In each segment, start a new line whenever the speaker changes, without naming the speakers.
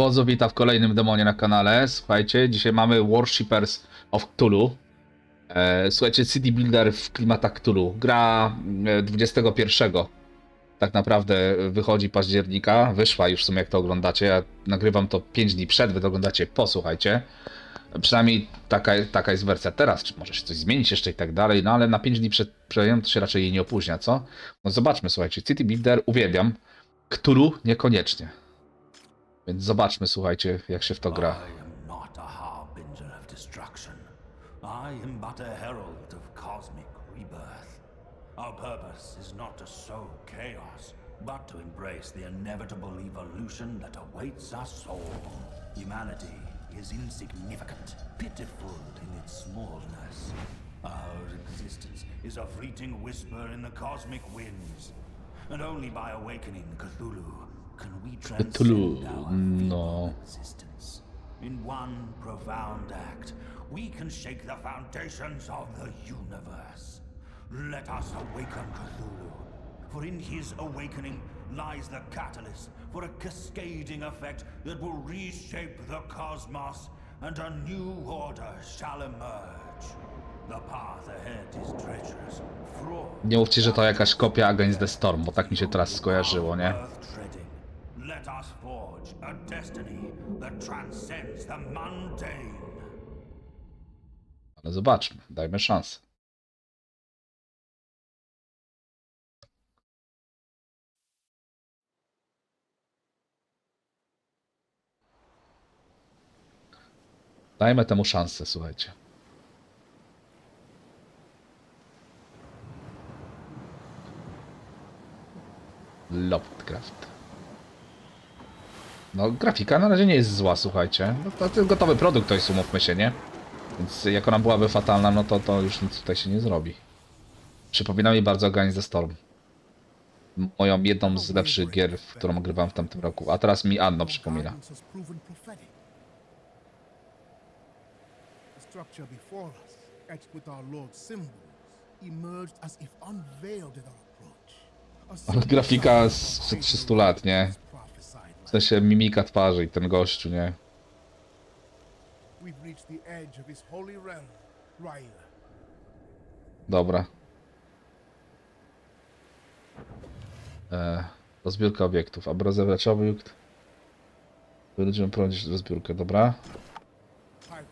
Bozo wita w kolejnym demonie na kanale. Słuchajcie, dzisiaj mamy Worshippers of Cthulhu. E, słuchajcie, City Builder w klimatach Cthulhu. Gra e, 21. Tak naprawdę wychodzi października. Wyszła już w sumie jak to oglądacie. Ja nagrywam to 5 dni przed, wy to oglądacie posłuchajcie. Przynajmniej taka, taka jest wersja teraz, czy może się coś zmienić jeszcze i tak dalej, no ale na 5 dni przed premierą to się raczej jej nie opóźnia, co? No zobaczmy, słuchajcie, City Builder uwielbiam, Cthulhu niekoniecznie. Więc zobaczmy, słuchajcie, jak się w to gra.
I am not a harbinger of destruction. I am but a herald of cosmic rebirth. Our purpose is not to sow chaos, but to embrace the inevitable evolution that awaits us all. Humanity is insignificant, pitiful in its smallness. Our existence is a fleeting whisper in the cosmic winds. And only by awakening Cthulhu
Cthulhu,
our
no.
In one profound act, we can shake the foundations of the universe. Let us awaken Cthulhu, for in his awakening lies the catalyst for a cascading effect that will reshape the cosmos, and a new order shall emerge. The path ahead is treacherous, fraught.
Nie mówcie, że to jakaś kopia Against the Storm, bo tak mi się teraz skojarzyło, nie?
Earth treading. Let us forge a destiny that transcends the mundane.
Ale zobaczmy, dajmy szansę. Dajmy temu szansę, słuchajcie. Lovecraft. No, grafika na razie nie jest zła, słuchajcie. No, to, to gotowy produkt to jest, umówmy się, nie? Więc jak ona byłaby fatalna, no to, to już nic tutaj się nie zrobi. Przypomina mi bardzo Against the Storm. Moją jedną z lepszych gier, w którą grywałem w tamtym roku. A teraz mi Anno przypomina.
Guidance has proven prophetic. The structure before us, etched with our Lord's symbols, emerged as if unveiled in our approach. A
Ale grafika z
our
300 lat, nie? W sensie mimika twarzy i ten gościu, nie?
We've reached the edge of his holy realm, Ryla.
Dobra. E, rozbiórka obiektów. Zebrać obiekt, będziemy prowadzić rozbiórkę, dobra?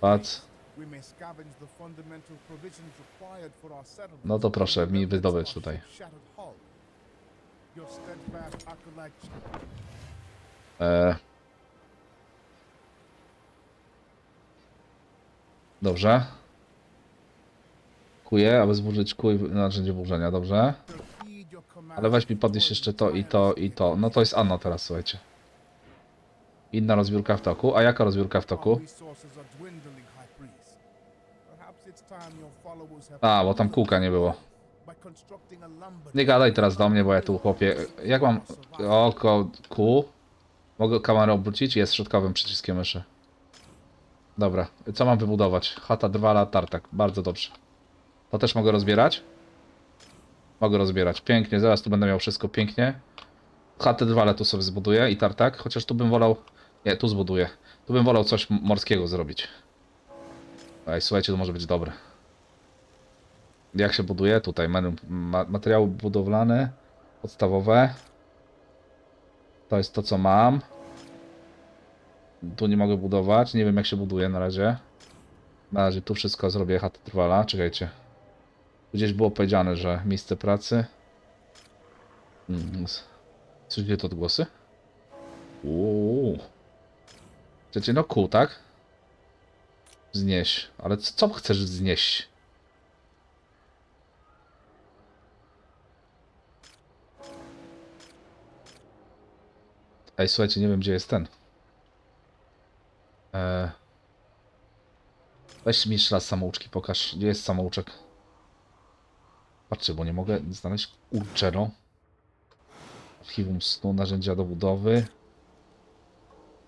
Patrz.
We may scavenge the fundamental provisions required for our settlement.
No to proszę, mi wydobyć tutaj.
shattered hull. Your steadfast acolyte
E... Dobrze. Kuję, aby zburzyć kuj narzędzie burzenia, dobrze? Ale weź mi podnieść jeszcze to i to i to. No to jest Anno teraz, słuchajcie. Inna rozbiórka w toku. A jaka rozbiórka w toku? A, bo tam kółka nie było. Nie gadaj teraz do mnie, bo ja tu chłopie... Jak mam... Oko... Kół? Mogę kamerę obrócić? Jest środkowym przyciskiem myszy. Dobra. Co mam wybudować? Chata, drwala, tartak. Bardzo dobrze. To też mogę rozbierać? Mogę rozbierać. Pięknie. Zaraz tu będę miał wszystko pięknie. Chatę, drwale tu sobie zbuduję i tartak. Chociaż tu bym wolał... Nie, tu zbuduję. Tu bym wolał coś morskiego zrobić. Ej, słuchajcie, to może być dobre. Jak się buduje? Tutaj materiały budowlane, podstawowe. To jest to, co mam. Tu nie mogę budować, nie wiem jak się buduje na razie. Na razie tu wszystko zrobię, chata trwala, czekajcie. Gdzieś było powiedziane, że miejsce pracy. Mm, Słyszycie to odgłosy? Uuu. Chcecie, no kół, tak? Znieś. Ale co, co chcesz znieść? Ej, słuchajcie, nie wiem gdzie jest ten. Eee... Weź mi jeszcze raz samouczki, pokaż, gdzie jest samouczek. Patrzcie, bo nie mogę znaleźć Urczero. Archiwum snu, narzędzia do budowy.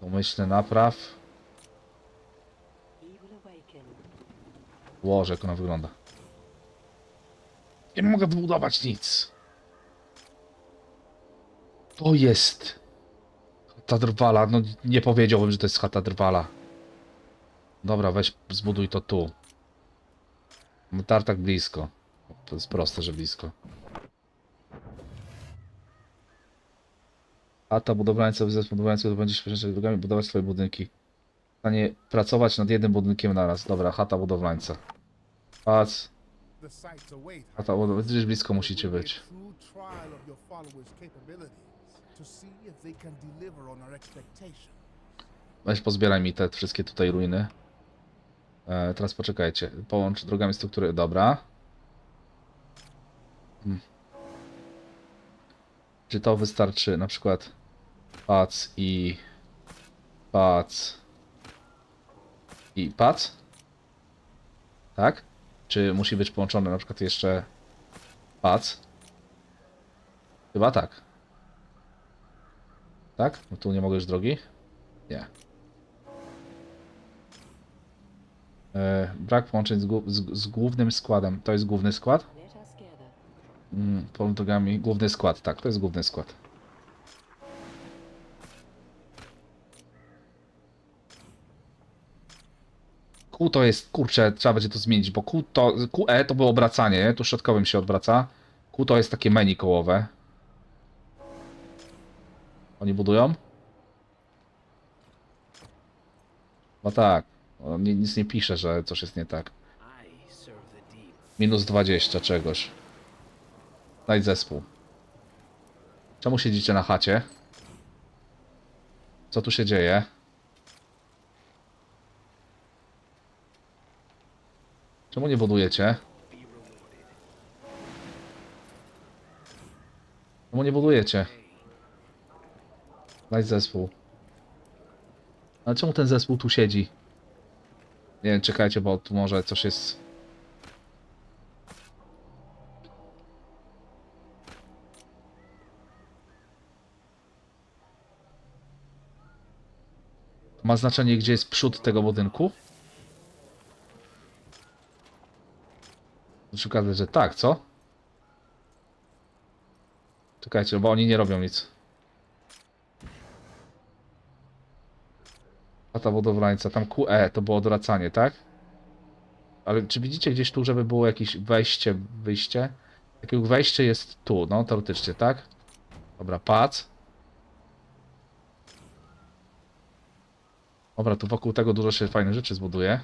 Domyślny napraw. Łoże, jak ona wygląda. Nie mogę wybudować nic. To jest. Chata drwala, no nie powiedziałbym, że to jest chata drwala. Dobra, weź zbuduj to tu. Tartak blisko. To jest proste, że blisko. Chata budowlańca, zespół budowlańca, to będziesz pierwszymi drogami budować swoje budynki. Stanie pracować nad jednym budynkiem naraz. Dobra, chata budowlańca. Patrz. Chata budowlańca, gdzieś blisko musicie
a
być. Weź pozbieraj mi te wszystkie tutaj ruiny. E, teraz poczekajcie. Połącz drogami struktury. Dobra. Hmm. Czy to wystarczy na przykład pac i pac i pac? Tak? Czy musi być połączone na przykład jeszcze pac? Chyba tak. Tak? No tu nie mogę już drogi? Nie. E, brak połączeń z, z, z głównym składem. To jest główny skład? Mm, połącz drogami. Główny skład, tak, to jest główny skład. Q to jest, kurczę, trzeba będzie to zmienić, bo Q to, QE to było obracanie, nie? tu środkowym się odwraca. Q to jest takie menu kołowe. Oni budują? No tak, ni- nic nie pisze, że coś jest nie tak. Minus 20 czegoś. Daj zespół. Czemu siedzicie na chacie? Co tu się dzieje? Czemu nie budujecie? Czemu nie budujecie? Daj zespół. Ale czemu ten zespół tu siedzi? Nie wiem, czekajcie, bo tu może coś jest... Ma znaczenie, gdzie jest przód tego budynku? Przykazać, że tak, co? Czekajcie, bo oni nie robią nic. Chata budowlańca, tam QE to było odwracanie, tak? Ale czy widzicie gdzieś tu, żeby było jakieś wejście, wyjście? Jakie wejście jest tu, no teoretycznie, tak? Dobra, pac. Dobra, tu wokół tego dużo się fajnych rzeczy zbuduje.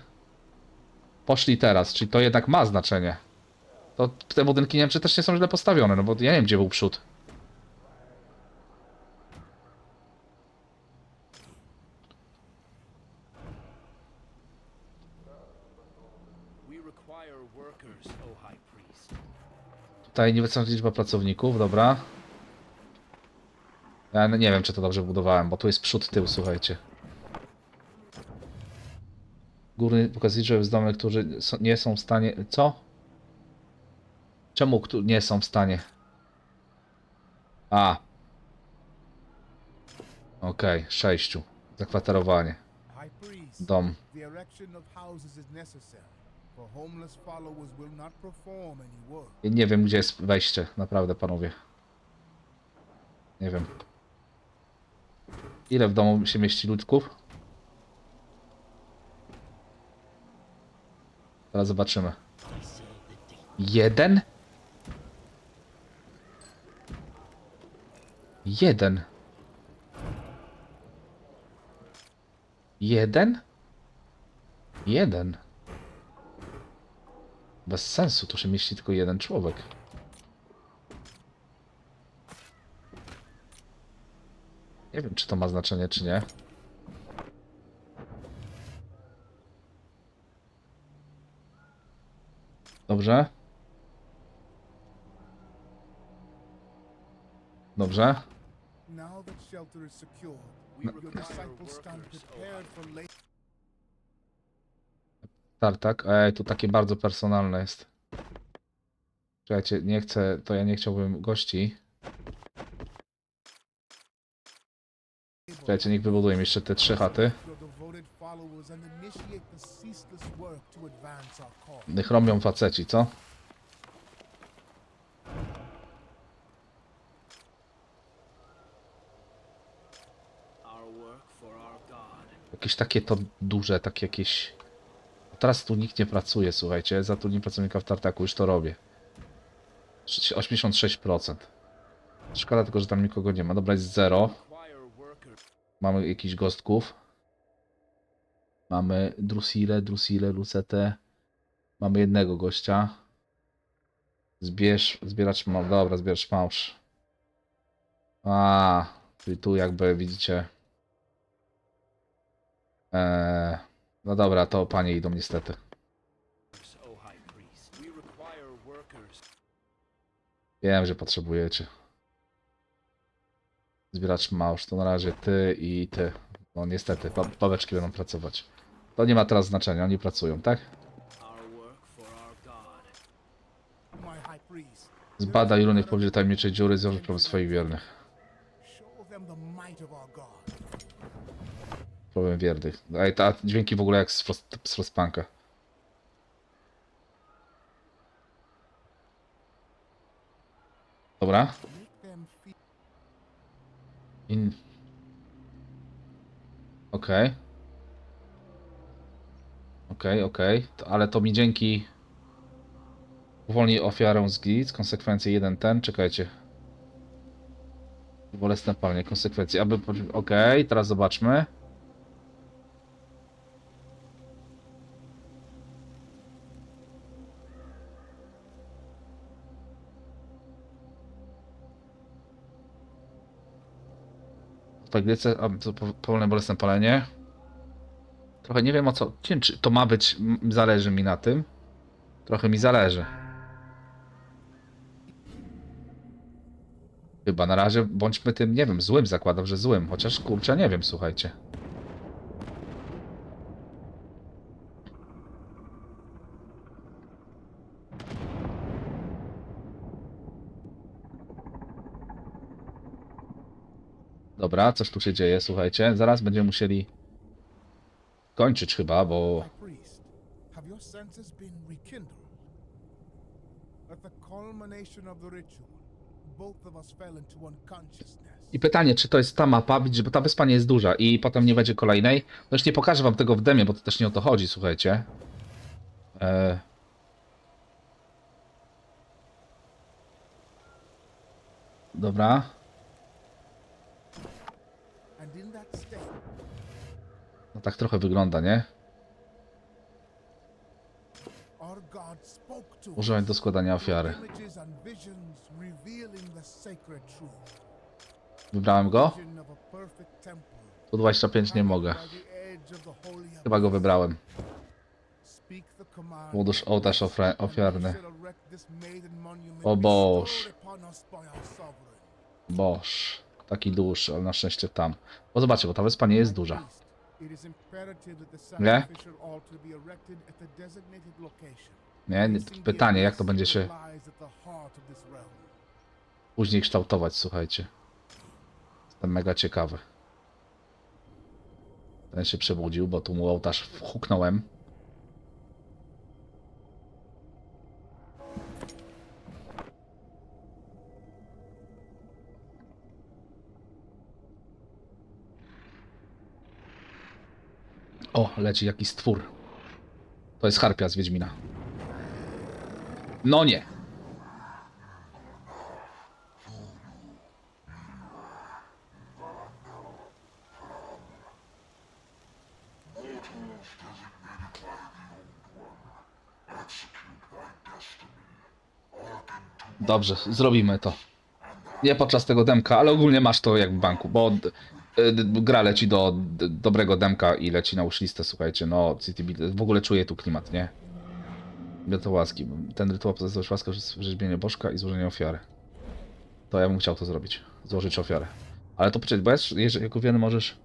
Poszli teraz, czyli to jednak ma znaczenie. To te budynki nie wiem, czy też nie są źle postawione, no bo ja nie wiem, gdzie był przód.
We require workers, O High Priest.
Tutaj niewystarczająca liczba pracowników, dobra. Ja nie wiem, czy to dobrze budowałem, bo tu jest przód, tył, słuchajcie. Górny pokazuje, że bezdomnych, którzy nie są w stanie... Co? Czemu nie są w stanie? A. Okej, sześciu. Zakwaterowanie. Dom. Nie wiem, gdzie jest wejście, naprawdę, panowie. Nie wiem. Ile w domu się mieści ludków? Teraz zobaczymy. Jeden? Jeden. Jeden? Jeden. Bez sensu, tu się mieści tylko jeden człowiek. Nie wiem, czy to ma znaczenie, czy nie. Dobrze. Dobrze.
Now that shelter is secured,
We
your
require
disciples stand
workers, O
prepared
High
for later.
Tartak. Ej, tu takie bardzo personalne jest. Czekajcie, nie chcę, to ja nie chciałbym gości. Czekajcie, niech wybuduję mi jeszcze te trzy chaty. Niech robią faceci, co? Jakieś takie to duże, takie jakieś... Teraz tu nikt nie pracuje, słuchajcie. Zatrudnię pracownika w tartaku, już to robię. 86%. Szkoda tylko, że tam nikogo nie ma. Dobra, jest zero.
Require workers.
Mamy jakichś gostków. Mamy Drusile, Drusile, Lucetę. Mamy jednego gościa. Zbierz, zbieracz małż. Dobra, zbieracz małż. A, czyli tu jakby widzicie. Eee, no dobra, to panie idą niestety. Wiem, że potrzebujecie. Zbieracz małż, to na razie ty i ty. No niestety, ba- babeczki będą pracować. To nie ma teraz znaczenia, oni pracują, tak? Zbadaj runy w pobliżu tajemniczej dziury, zwiąż problem swoich wiernych. Problem wiernych. Ej, ta dźwięki w ogóle jak z, Frost, z Frostpunka. Dobra. In... Okej. Okej, okej. To- Ale to mi dzięki... Uwolni ofiarę z glitz, konsekwencje jeden ten, czekajcie. Bolesne palenie, konsekwencje, aby... Okej, teraz zobaczmy. Pagryce, a to po- powolne bolesne palenie. Trochę nie wiem o co. Nie wiem, czy to ma być. Zależy mi na tym. Trochę mi zależy. Chyba na razie bądźmy tym, nie wiem, złym zakładam, że złym. Chociaż kurczę, nie wiem, słuchajcie. Dobra, coś tu się dzieje, słuchajcie. Zaraz będziemy musieli kończyć chyba, bo. I pytanie, czy to jest ta mapa, bo ta wyspa nie jest duża i potem nie będzie kolejnej. No już nie pokażę wam tego w demie, bo to też nie o to chodzi, słuchajcie. E... Dobra.
And in that state,
No tak trochę wygląda, nie?
us.
do składania ofiary. Wybrałem go? Tu 25 nie mogę. Chyba go wybrałem.
Command.
Ołtarz, ofiarny. O Boż. Boż. Taki dłuższy, ale na szczęście tam. Bo zobaczcie, bo ta wyspa nie jest duża. Nie? Nie? Pytanie, jak to będzie się później kształtować, słuchajcie. Jestem mega ciekawy. Ten się przebudził, bo tu mu ołtarz whuknąłem. O, leci jakiś stwór. To jest harpia z Wiedźmina. No nie. Dobrze, zrobimy to. Nie podczas tego demka, ale ogólnie masz to jak w banku, bo gra leci do dobrego demka i leci na wishlistę, słuchajcie, no City Build, w ogóle czuję tu klimat, nie? To łaski. Ten rytuał pozostaje łaskę rzeźbienie bożka i złożenie ofiary. To ja bym chciał to zrobić. Złożyć ofiarę. Ale to poczekaj, bo jest, jeżeli jako wiemy możesz...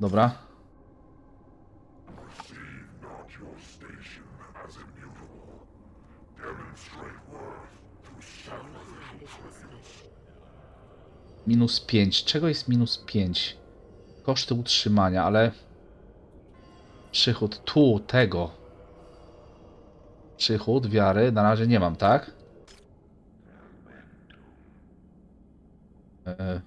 Dobra. Minus 5. Czego jest minus 5? Koszty utrzymania, ale... Przychód tu, tego. Przychód wiary na razie nie mam, tak? E.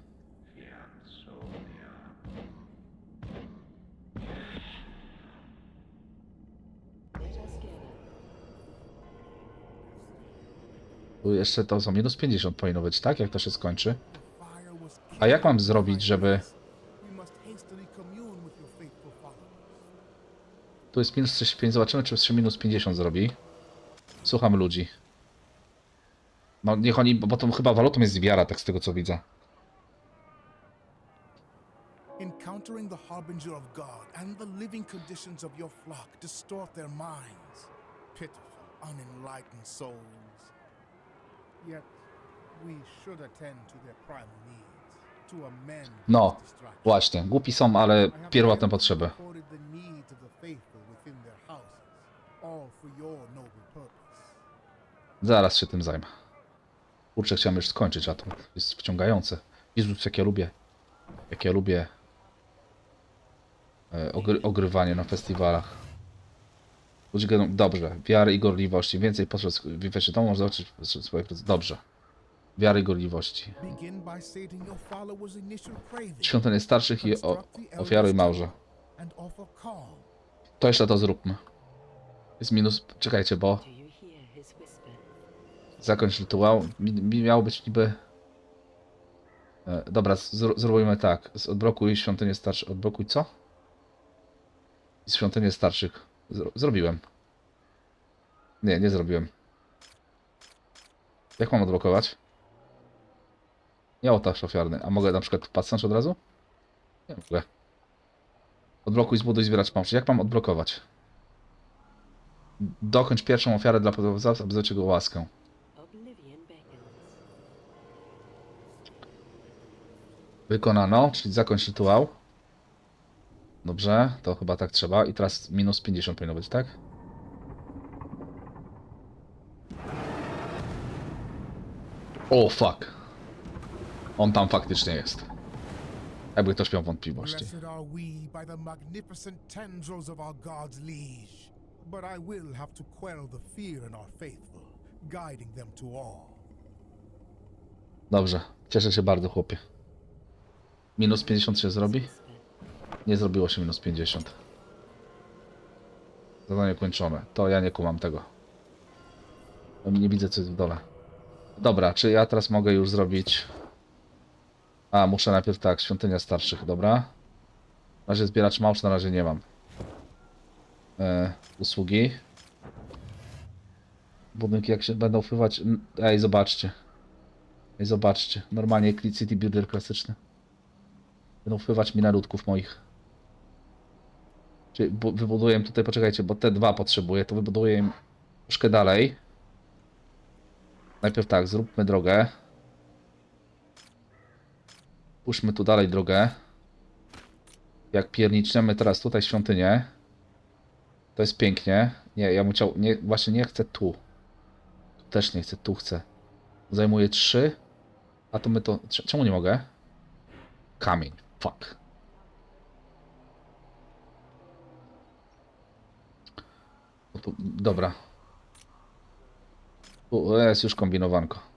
Tu jeszcze to są minus 50 powinno być, tak? Jak to się skończy? A jak mam zrobić, żeby... Tu jest minus 35, zobaczymy czy jeszcze minus 50 zrobi. Słucham ludzi. No niech oni, bo to chyba walutą jest wiara, tak z tego co widzę.
Encountering the harbinger of God and the living conditions of your flock distort their minds. Pitiful, unenlightened souls. Yet, we should attend to their primal needs,
No, właśnie, głupi są, ale pierwotne potrzeby. Zaraz się tym zajmę. Kurczę, chciałem już skończyć, a to jest wciągające. Jezus, jak ja lubię. Jak ja lubię e, ogry, ogrywanie na festiwalach. Dobrze, wiary i gorliwości. Więcej potrzeb, wiecie, to można zobaczyć swoje Dobrze. Wiary i gorliwości.
Begin by sating your followers' initial craving.
Świątynie starszych i o, ofiaruj
calm.
To jeszcze to zróbmy. Jest minus. Czekajcie, bo zakończ rytuał. Mi, mi miało być niby. E, dobra, zr zrobimy tak. Z- Odblokuj świątynię starszych. Odblokuj co? Świątynię starszych. Zro zrobiłem. Nie, nie zrobiłem. Jak mam odblokować? Nie ołtarz ofiarny. A mogę na przykład patrzeć od razu? Nie mogę. Odblokuj, zbuduj, zbierać pomszy. Jak mam odblokować? Dokończ pierwszą ofiarę dla podobizawcy, aby zwrócić go łaskę. Wykonano, czyli zakończ rytuał. Dobrze, to chyba tak trzeba. I teraz minus 50 powinno być, tak? O, fuck. On tam faktycznie jest. Jakby ktoś miał wątpliwości.
Blessed are we by the magnificent tendrils of our God's liege. But I will have to quell the fear in our faithful, guiding them to all.
Dobrze, cieszę się bardzo, chłopie. Minus 50 się zrobi? Nie zrobiło się minus 50. Zadanie kończone. To ja nie kumam tego. Nie widzę co jest w dole. Dobra, czy ja teraz mogę już zrobić... A, muszę najpierw tak, świątynia starszych, dobra. Na razie zbieracz małż na razie nie mam. E, usługi. Budynki jak się będą wpływać... Ej, zobaczcie. Ej, zobaczcie. Normalnie Eclipse City Builder klasyczny. Będą wpływać mi na ludków moich. Czyli bu- wybuduję tutaj, poczekajcie, bo te dwa potrzebuję, to wybuduję im troszkę dalej. Najpierw tak, zróbmy drogę. Puszmy tu dalej drogę. Jak pierniczniemy teraz tutaj świątynię. To jest pięknie. Nie, ja chciał, nie, właśnie nie chcę tu. Tu też nie chcę, tu chcę. Zajmuje 3. A to my to. cze- Czemu nie mogę? Kamień. Fuck. No dobra. Tu jest już kombinowanko.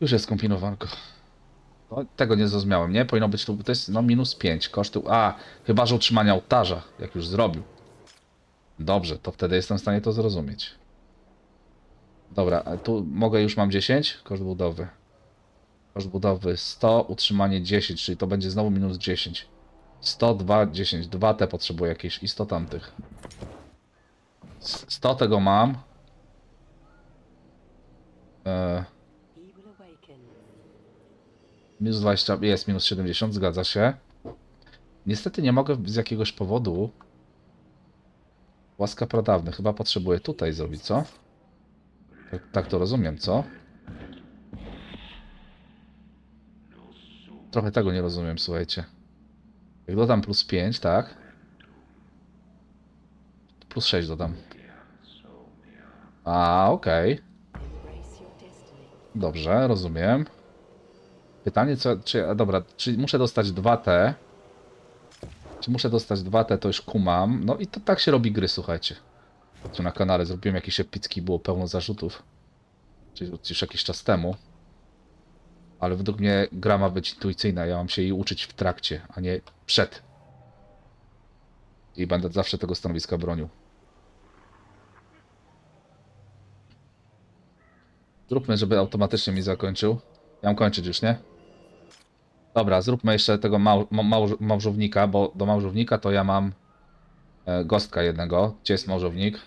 Już jest kombinowanko. No, tego nie zrozumiałem, nie? Powinno być tu, to jest no minus 5 koszty. A, chyba że utrzymanie ołtarza, jak już zrobił. Dobrze, to wtedy jestem w stanie to zrozumieć. Dobra, tu mogę już mam 10? Koszt budowy. Koszt budowy 100, utrzymanie 10, czyli to będzie znowu minus 10. 100, 2, 10. 2 te potrzebuję jakieś i 100 tamtych. S- 100 tego mam. E,
awaken.
Minus 20, jest minus 70, zgadza się. Niestety nie mogę z jakiegoś powodu. Łaska pradawny, chyba potrzebuję tutaj zrobić, co? Tak, tak to rozumiem, co? Trochę tego nie rozumiem, słuchajcie. Jak dodam plus 5, tak? Plus 6 dodam. A, okej.
Destiny.
Dobrze, rozumiem. Pytanie, co, czy, a dobra, czy muszę dostać 2T? Czy muszę dostać 2T, to już kumam. No i to tak się robi gry, słuchajcie. Tu na kanale zrobiłem jakieś epicki, było pełno zarzutów. Czyli już jakiś czas temu. Ale według mnie gra ma być intuicyjna, ja mam się jej uczyć w trakcie, a nie przed. I będę zawsze tego stanowiska bronił. Zróbmy, żeby automatycznie mi zakończył. Ja mam kończyć już, nie? Dobra, zróbmy jeszcze tego mał, ma- małż, małżownika, bo do małżownika to ja mam e, gostka jednego. Gdzie jest małżownik?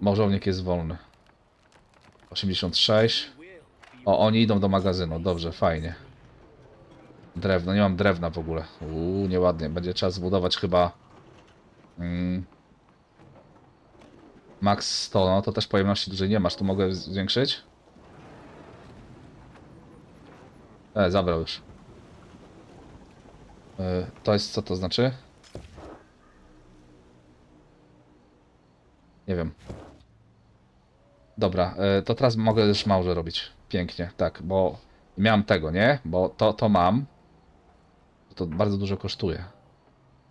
Małżownik jest wolny. 86. O, oni idą do magazynu. Dobrze, fajnie. Drewno, nie mam drewna w ogóle. Uuu, nieładnie. Będzie trzeba zbudować chyba... Mm, max 100, no to też pojemności dużej nie masz. Tu mogę zwiększyć? E, zabrał już. E, to jest, co to znaczy? Nie wiem. Dobra, e, to teraz mogę już małże robić. Pięknie, tak, bo miałem tego, nie? Bo to, to mam. To bardzo dużo kosztuje.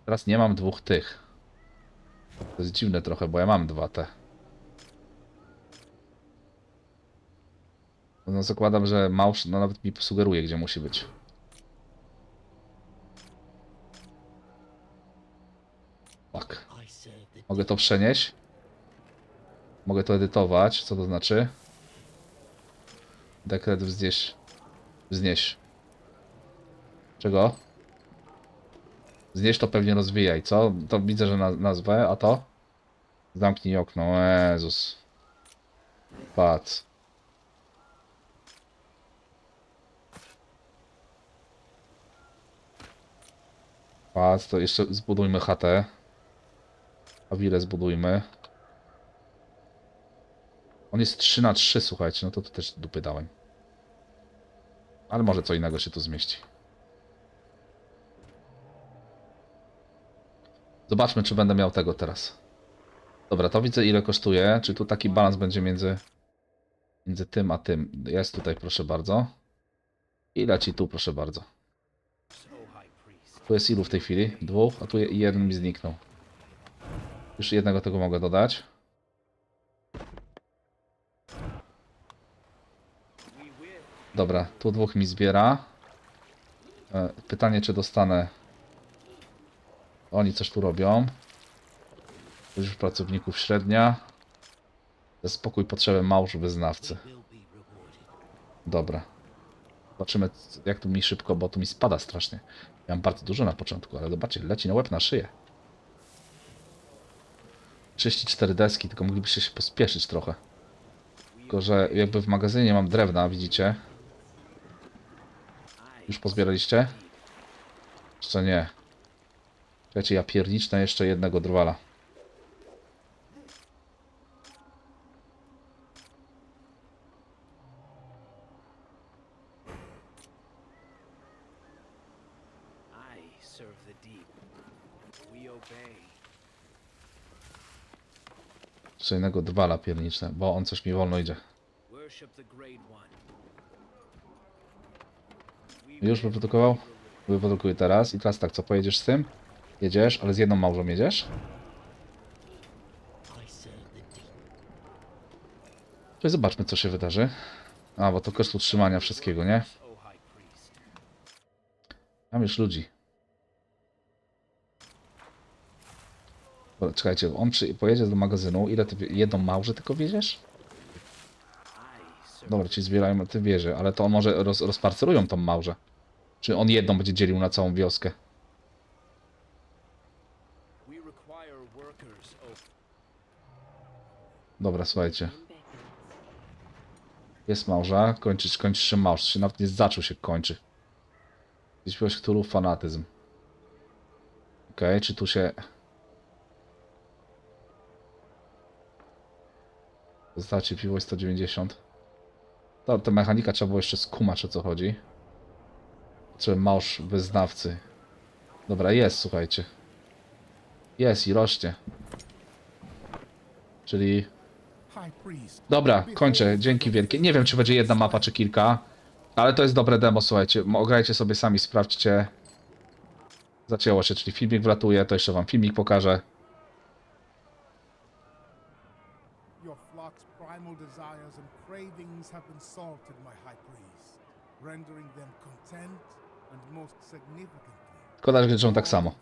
Teraz nie mam dwóch tych. To jest dziwne trochę, bo ja mam dwa te. No zakładam, że małż no nawet mi sugeruje, gdzie musi być. Tak. Mogę to przenieść. Mogę to edytować. Co to znaczy? Dekret wznieść. Wznieść. Czego? Znieść to pewnie rozwijaj, co? To widzę, że na, nazwę, a to? Zamknij okno, Jezus. Patrz. Patrz, to jeszcze zbudujmy chatę. A wilę zbudujmy. On jest 3 na 3 słuchajcie, no to to też dupy dałem. Ale może co innego się tu zmieści. Zobaczmy, czy będę miał tego teraz. Dobra, to widzę ile kosztuje. Czy tu taki balans będzie między, między tym a tym. Jest tutaj, proszę bardzo. I leci tu, proszę bardzo. Tu jest ilu w tej chwili? Dwóch, a tu je- jeden mi zniknął. Już jednego tego mogę dodać. Dobra, tu dwóch mi zbiera. E, Pytanie, czy dostanę... Oni coś tu robią. Liczba pracowników średnia. Spokój potrzeby małż wyznawcy. Dobra. Zobaczymy, jak tu mi szybko, bo tu mi spada strasznie. Mam bardzo dużo na początku, ale zobaczcie, leci na łeb na szyję. 34 deski, tylko moglibyście się pospieszyć trochę. Tylko, że jakby w magazynie mam drewna, widzicie? Już pozbieraliście? Jeszcze nie. Słuchajcie, ja piernicznę jeszcze jednego drwala.
I serve the deep. We obey.
Jeszcze jednego drwala piernicznę, bo on coś mi wolno idzie. Już wyprodukował? Wyprodukuję teraz. I teraz tak, co pojedziesz z tym? Jedziesz, ale z jedną małżą jedziesz? To zobaczmy, co się wydarzy. A, bo to koszt utrzymania wszystkiego, nie? Mam już ludzi. Czekajcie, on przy, pojedzie do magazynu. Ile ty, jedną małżę tylko
serve.
Dobra, ci zbierają ty wieży, ale to może roz, rozparcelują tą małżę. Czy on jedną będzie dzielił na całą wioskę? Dobra, słuchajcie. Jest małża, kończyć, kończysz się małż. Się nawet nie zaczął się kończy. Gdzieś byłeś fanatyzm. Okej, czy tu się... Została cierpliwość 190. To, to mechanika trzeba było jeszcze skumać o co chodzi. Potrzeba małż wyznawcy. Dobra, jest, słuchajcie. Jest i rośnie. Czyli... Dobra, kończę. Dzięki wielkie. Nie wiem, czy będzie jedna mapa, czy kilka. Ale to jest dobre demo, słuchajcie. Mo- Grajcie sobie sami, sprawdźcie. Zacięło się, czyli filmik wlatuje. To jeszcze wam filmik pokażę.
your primal desires and cravings have been salted, my high priest, rendering them content and most significantly.
Szkoda, że krzyczą tak samo.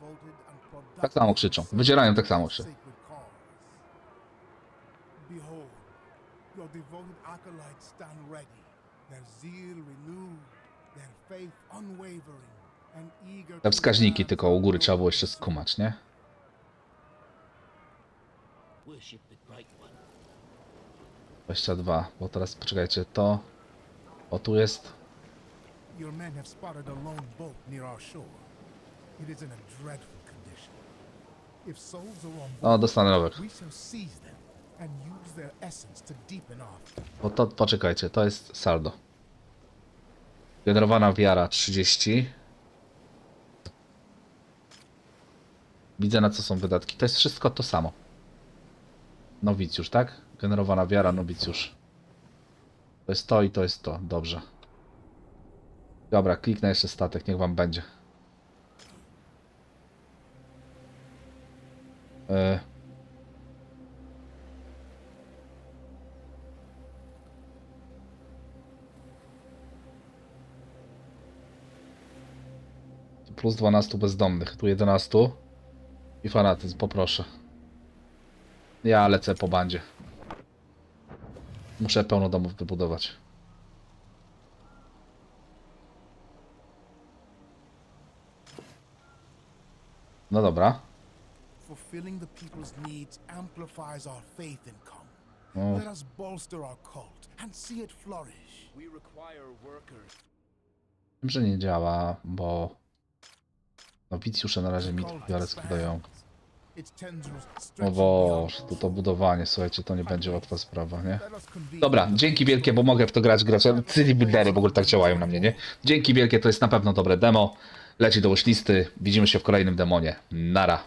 Tak samo krzyczą. Wydzierają tak samo się.
Behold, Your devoted acolytes stand ready, their zeal renewed, their faith unwavering, and eager
Te wskaźniki tylko u góry
the
trzeba było jeszcze skumać, nie?
Worship the Great One.
22, bo teraz poczekajcie, to... O, tu jest...
Your men have spotted a lone boat near our shore. It is in a dreadful condition. If souls are on
O,
board,
dostanę rowek.
we shall seize them and use their essence to deepen our.
Bo to, poczekajcie, to jest saldo. Generowana wiara 30. Widzę na co są wydatki. To jest wszystko to samo. Nowicjusz, tak? Generowana wiara, nowicjusz. To jest to i to jest to. Dobrze. Dobra, kliknę jeszcze statek, niech wam będzie. E, plus 12 bezdomnych, tu 11 i fanatyzm, poproszę. Ja lecę po bandzie. Muszę pełno domów wybudować. No dobra.
Fulfilling the people's needs amplifies our faith in common.
O,
Let us bolster our cult and see it flourish.
We require workers.
wiem, że nie działa, bo nowicjusze na razie mi biorę dają.
Expands. Its tendrils
O
stretching
Boże,
beyond
tu to budowanie, słuchajcie, to nie będzie łatwa sprawa, nie? Dobra, dzięki wielkie, bo mogę w to grać grać. City Buildery w ogóle tak działają na mnie, nie? Dzięki wielkie, to jest na pewno dobre demo. Leci do listy. Widzimy się w kolejnym demonie. Nara.